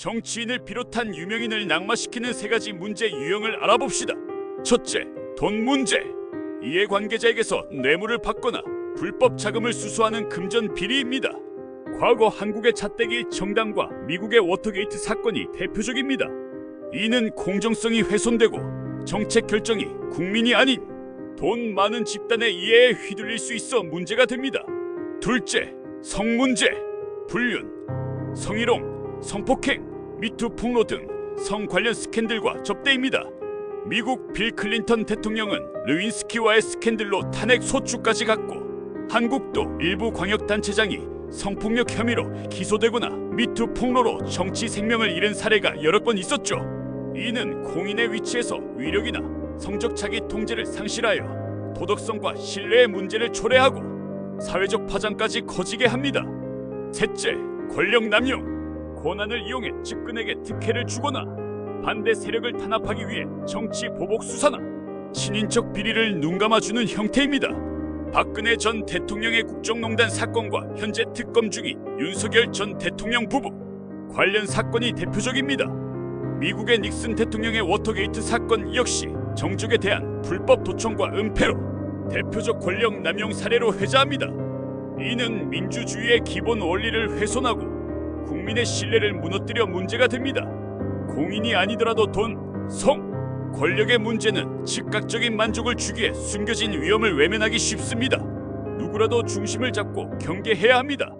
정치인을 비롯한 유명인을 낙마시키는 세 가지 문제 유형을 알아봅시다. 첫째, 돈 문제. 이해관계자에게서 뇌물을 받거나 불법 자금을 수수하는 금전 비리입니다. 과거 한국의 잣대기 정당과 미국의 워터게이트 사건이 대표적입니다. 이는 공정성이 훼손되고 정책 결정이 국민이 아닌 돈 많은 집단의 이해에 휘둘릴 수 있어 문제가 됩니다. 둘째, 성 문제. 불륜, 성희롱, 성폭행, 미투 폭로 등 성 관련 스캔들과 접대입니다. 미국 빌 클린턴 대통령은 르윈스키와의 스캔들로 탄핵 소추까지 갔고 한국도 일부 광역단체장이 성폭력 혐의로 기소되거나 미투 폭로로 정치 생명을 잃은 사례가 여러 건 있었죠. 이는 공인의 위치에서 위력이나 성적 자기 통제를 상실하여 도덕성과 신뢰의 문제를 초래하고 사회적 파장까지 커지게 합니다. 셋째, 권력 남용. 권한을 이용해 측근에게 특혜를 주거나 반대 세력을 탄압하기 위해 정치 보복 수사나 친인척 비리를 눈감아주는 형태입니다. 박근혜 전 대통령의 국정농단 사건과 현재 특검 중인 윤석열 전 대통령 부부 관련 사건이 대표적입니다. 미국의 닉슨 대통령의 워터게이트 사건 역시 정적에 대한 불법 도청과 은폐로 대표적 권력 남용 사례로 회자합니다. 이는 민주주의의 기본 원리를 훼손하고 국민의 신뢰를 무너뜨려 문제가 됩니다. 공인이 아니더라도 돈, 성, 권력의 문제는 즉각적인 만족을 주기에 숨겨진 위험을 외면하기 쉽습니다. 누구라도 중심을 잡고 경계해야 합니다.